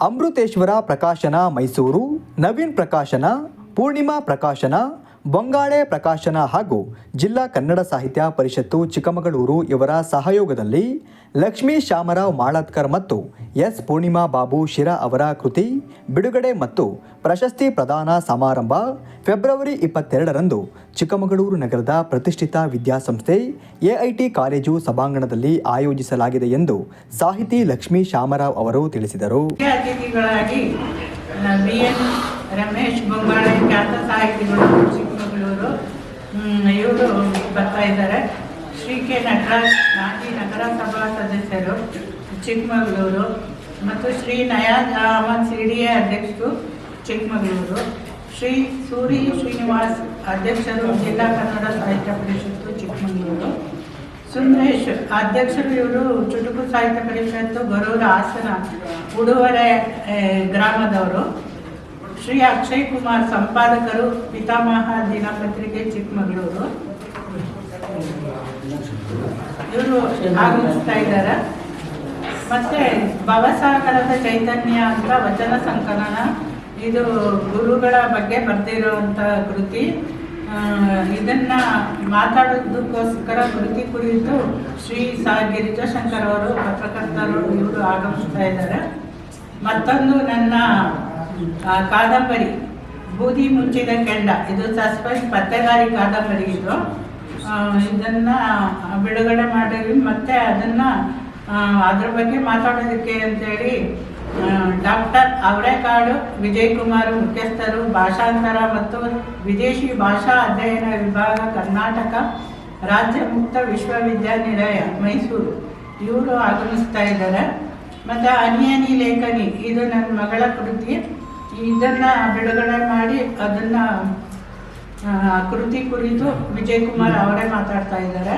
ಅಮೃತೇಶ್ವರ ಪ್ರಕಾಶನ ಮೈಸೂರು ನವೀನ್ ಪ್ರಕಾಶನ ಪೂರ್ಣಿಮಾ ಪ್ರಕಾಶನ ಬೊಂಗಾಳೆ ಪ್ರಕಾಶನ ಹಾಗೂ ಜಿಲ್ಲಾ ಕನ್ನಡ ಸಾಹಿತ್ಯ ಪರಿಷತ್ತು ಚಿಕ್ಕಮಗಳೂರು ಇವರ ಸಹಯೋಗದಲ್ಲಿ ಲಕ್ಷ್ಮೀ ಶ್ಯಾಮರಾವ್ ಮಾಳತ್ಕರ್ ಮತ್ತು ಎಸ್ ಪೂರ್ಣಿಮಾ ಬಾಬು ಶಿರಾ ಅವರ ಕೃತಿ ಬಿಡುಗಡೆ ಮತ್ತು ಪ್ರಶಸ್ತಿ ಪ್ರದಾನ ಸಮಾರಂಭ ಫೆಬ್ರವರಿ ಇಪ್ಪತ್ತೆರಡರಂದು ಚಿಕ್ಕಮಗಳೂರು ನಗರದ ಪ್ರತಿಷ್ಠಿತ ವಿದ್ಯಾಸಂಸ್ಥೆ ಎಐಟಿ ಕಾಲೇಜು ಸಭಾಂಗಣದಲ್ಲಿ ಆಯೋಜಿಸಲಾಗಿದೆ ಎಂದು ಸಾಹಿತಿ ಲಕ್ಷ್ಮೀ ಶ್ಯಾಮರಾವ್ ಅವರು ತಿಳಿಸಿದರು. ರಮೇಶ್ ಬೊಂಬಾಳೆ ಖ್ಯಾತ ಸಾಹಿತಿಗಳು ಚಿಕ್ಕಮಗಳೂರು ಇವರು ಬರ್ತಾ ಇದ್ದಾರೆ. ಶ್ರೀ ಕೆ ನಟರಾಜ್ ಮಾಜಿ ನಗರಸಭಾ ಸದಸ್ಯರು, ಚಿಕ್ಕಮಗಳೂರು ಮತ್ತು Shri Nayaz Ahmed C D A ಅಧ್ಯಕ್ಷರು, ಚಿಕ್ಕಮಗಳೂರು. ಶ್ರೀ ಸೂರಿ ಶ್ರೀನಿವಾಸ್ ಅಧ್ಯಕ್ಷರು, ಜಿಲ್ಲಾ ಕನ್ನಡ ಸಾಹಿತ್ಯ ಪರಿಷತ್ತು, ಚಿಕ್ಕಮಗಳೂರು. ಸುಂದರೇಶ್ ಅಧ್ಯಕ್ಷರು, ಇವರು ಚುಟುಕು ಸಾಹಿತ್ಯ ಪರಿಷತ್ತು ಗೊರೂರ ಹಾಸನ, ಉಡುವರೆ ಗ್ರಾಮದವರು. ಶ್ರೀ ಅಕ್ಷಯ್ ಕುಮಾರ್, ಸಂಪಾದಕರು, ಪಿತಾಮಹ ದಿನಪತ್ರಿಕೆ, ಚಿಕ್ಕಮಗಳೂರು. ಇವರು ಆಗಮಿಸ್ತಾ ಇದ್ದಾರೆ. ಮತ್ತೆ ಭವಸಾಗರದ ಚೈತನ್ಯ ಅಂತ ವಚನ ಸಂಕಲನ. ಇದು ಗುರುಗಳ ಬಗ್ಗೆ ಬರ್ದಿರುವಂಥ ಕೃತಿ. ಇದನ್ನ ಮಾತಾಡೋದಕ್ಕೋಸ್ಕರ ಕೃತಿ ಕುರಿತು ಶ್ರೀ ಸಾ ಗಿರಿಜಾಶಂಕರ್ ಅವರು, ಪತ್ರಕರ್ತರು ಇವರು ಆಗಮಿಸ್ತಾ ಇದ್ದಾರೆ. ಮತ್ತೊಂದು ನನ್ನ ಕಾದಂಬರಿ, ಬೂದಿ ಮುಚ್ಚಿದ ಕೆಂಡ. ಇದು ಸಸ್ಪೆನ್ಸ್, ಪತ್ತೆಗಾರಿ ಕಾದಂಬರಿ ಇದು. ಇದನ್ನ ಬಿಡುಗಡೆ ಮಾಡಿದ್ವಿ ಮತ್ತೆ ಅದನ್ನ ಅದ್ರ ಬಗ್ಗೆ ಮಾತಾಡೋದಕ್ಕೆ ಅಂತೇಳಿ ಡಾಕ್ಟರ್ ಅವರೇಕಾಡು ವಿಜಯ್ ಕುಮಾರ್ ಮುಖ್ಯಸ್ಥರು, ಭಾಷಾಂತರ ಮತ್ತು ವಿದೇಶಿ ಭಾಷಾ ಅಧ್ಯಯನ ವಿಭಾಗ, ಕರ್ನಾಟಕ ರಾಜ್ಯ ಮುಕ್ತ ವಿಶ್ವವಿದ್ಯಾನಿಲಯ, ಮೈಸೂರು. ಇವರು ಆಗಮಿಸ್ತಾ ಇದ್ದಾರೆ. ಮತ್ತು ಅನಿಯನಿ ಲೇಖನಿ, ಇದು ನನ್ನ ಮಗಳ ಕೃತಿ. ಇದನ್ನು ಬಿಡುಗಡೆ ಮಾಡಿ ಅದನ್ನು ಕೃತಿ ಕುರಿತು ವಿಜಯ್ ಕುಮಾರ್ ಅವರೇ ಮಾತಾಡ್ತಾ ಇದ್ದಾರೆ.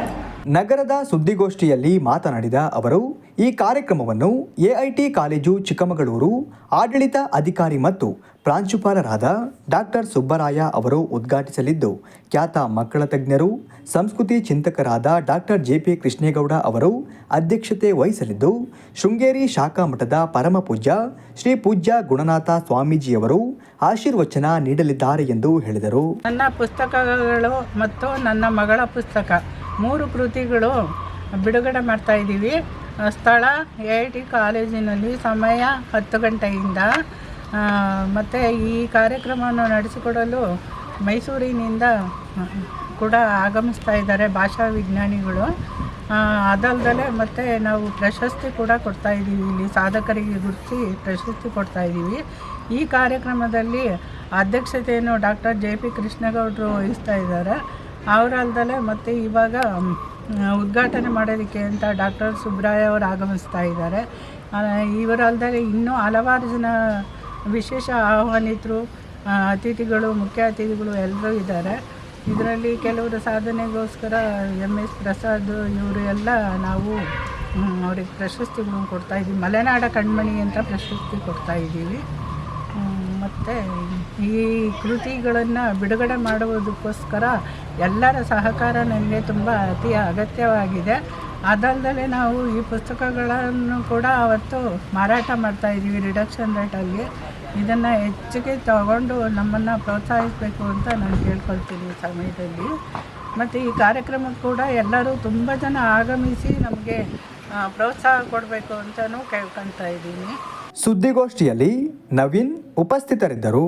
ನಗರದ ಸುದ್ದಿಗೋಷ್ಠಿಯಲ್ಲಿ ಮಾತನಾಡಿದ ಅವರು ಈ ಕಾರ್ಯಕ್ರಮವನ್ನು ಎಐಟಿ ಕಾಲೇಜು ಚಿಕ್ಕಮಗಳೂರು ಆಡಳಿತ ಅಧಿಕಾರಿ ಮತ್ತು ಪ್ರಾಂಶುಪಾಲರಾದ ಡಾಕ್ಟರ್ ಸುಬ್ಬರಾಯ ಅವರು ಉದ್ಘಾಟಿಸಲಿದ್ದು, ಖ್ಯಾತ ಮಕ್ಕಳ ತಜ್ಞರು, ಸಂಸ್ಕೃತಿ ಚಿಂತಕರಾದ ಡಾಕ್ಟರ್ ಜೆ ಪಿ ಕೃಷ್ಣೇಗೌಡ ಅವರು ಅಧ್ಯಕ್ಷತೆ ವಹಿಸಲಿದ್ದು, ಶೃಂಗೇರಿ ಶಾಖಾ ಮಠದ ಪರಮ ಪೂಜ್ಯ ಶ್ರೀ ಪೂಜ್ಯ ಗುಣನಾಥ ಸ್ವಾಮೀಜಿಯವರು ಆಶೀರ್ವಚನ ನೀಡಲಿದ್ದಾರೆ ಎಂದು ಹೇಳಿದರು. ನನ್ನ ಪುಸ್ತಕಗಳು ಮತ್ತು ನನ್ನ ಮಗಳ ಪುಸ್ತಕ, ಮೂರು ಕೃತಿಗಳು ಬಿಡುಗಡೆ ಮಾಡ್ತಾ ಇದ್ದೀವಿ. ಸ್ಥಳ ಎ ಐ ಟಿ ಕಾಲೇಜಿನಲ್ಲಿ ಸಮಯ ಹತ್ತು ಗಂಟೆಯಿಂದ ಮತ್ತು ಈ ಕಾರ್ಯಕ್ರಮವನ್ನು ನಡೆಸಿಕೊಡಲು ಮೈಸೂರಿನಿಂದ ಕೂಡ ಆಗಮಿಸ್ತಾ ಇದ್ದಾರೆ ಭಾಷಾ ವಿಜ್ಞಾನಿಗಳು. ಅದಲ್ಲದೆ ಮತ್ತು ನಾವು ಪ್ರಶಸ್ತಿ ಕೂಡ ಕೊಡ್ತಾ ಇದ್ದೀವಿ. ಇಲ್ಲಿ ಸಾಧಕರಿಗೆ ಗುರುತಿಸಿ ಪ್ರಶಸ್ತಿ ಕೊಡ್ತಾ ಇದ್ದೀವಿ. ಈ ಕಾರ್ಯಕ್ರಮದಲ್ಲಿ ಅಧ್ಯಕ್ಷತೆಯನ್ನು ಡಾಕ್ಟರ್ ಜೆ ಪಿ ಕೃಷ್ಣಗೌಡರು ವಹಿಸ್ತಾ ಇದ್ದಾರೆ. ಅವರಲ್ದಲೆ ಮತ್ತು ಇವಾಗ ಉದ್ಘಾಟನೆ ಮಾಡೋದಕ್ಕೆ ಅಂತ ಡಾಕ್ಟರ್ ಸುಬ್ರಾಯ ಅವರು ಆಗಮಿಸ್ತಾ ಇದ್ದಾರೆ. ಇವರಲ್ಲದೆ ಇನ್ನೂ ಹಲವಾರು ಜನ ವಿಶೇಷ ಆಹ್ವಾನಿತರು ಅತಿಥಿಗಳು, ಮುಖ್ಯ ಅತಿಥಿಗಳು ಎಲ್ಲರೂ ಇದ್ದಾರೆ. ಇದರಲ್ಲಿ ಕೆಲವರು ಸಾಧನೆಗೋಸ್ಕರ ಎಂ ಎಸ್ ಪ್ರಸಾದ್ ಇವರು ಎಲ್ಲ ನಾವು ಅವ್ರಿಗೆ ಪ್ರಶಸ್ತಿಗಳನ್ನು ಕೊಡ್ತಾ ಇದ್ದೀವಿ. ಮಲೆನಾಡ ಕಣ್ಮಣಿ ಅಂತ ಪ್ರಶಸ್ತಿ ಕೊಡ್ತಾ ಇದ್ದೀವಿ. ಮತ್ತು ಈ ಕೃತಿಗಳನ್ನು ಬಿಡುಗಡೆ ಮಾಡುವುದಕ್ಕೋಸ್ಕರ ಎಲ್ಲರ ಸಹಕಾರ ನನಗೆ ತುಂಬ ಅತಿ ಅಗತ್ಯವಾಗಿದೆ. ಅದಲ್ಲದೆ ನಾವು ಈ ಪುಸ್ತಕಗಳನ್ನು ಕೂಡ ಅವತ್ತು ಮಾರಾಟ ಮಾಡ್ತಾ ಇದ್ದೀವಿ ರಿಡಕ್ಷನ್ ರೇಟಲ್ಲಿ ಇದನ್ನು ಹೆಚ್ಚಿಗೆ ತಗೊಂಡು ನಮ್ಮನ್ನು ಪ್ರೋತ್ಸಾಹಿಸಬೇಕು ಅಂತ ನಾನು ಕೇಳ್ಕೊಳ್ತೀನಿ ಸಮಯದಲ್ಲಿ. ಮತ್ತು ಈ ಕಾರ್ಯಕ್ರಮಕ್ಕೆ ಕೂಡ ಎಲ್ಲರೂ ತುಂಬ ಜನ ಆಗಮಿಸಿ ನಮಗೆ ಪ್ರೋತ್ಸಾಹ ಕೊಡಬೇಕು ಅಂತಲೂ ಕೇಳ್ಕೊತಾ ಇದ್ದೀನಿ. ಸುದ್ದಿಗೋಷ್ಠಿಯಲ್ಲಿ ನವೀನ್ ಉಪಸ್ಥಿತರಿದ್ದರು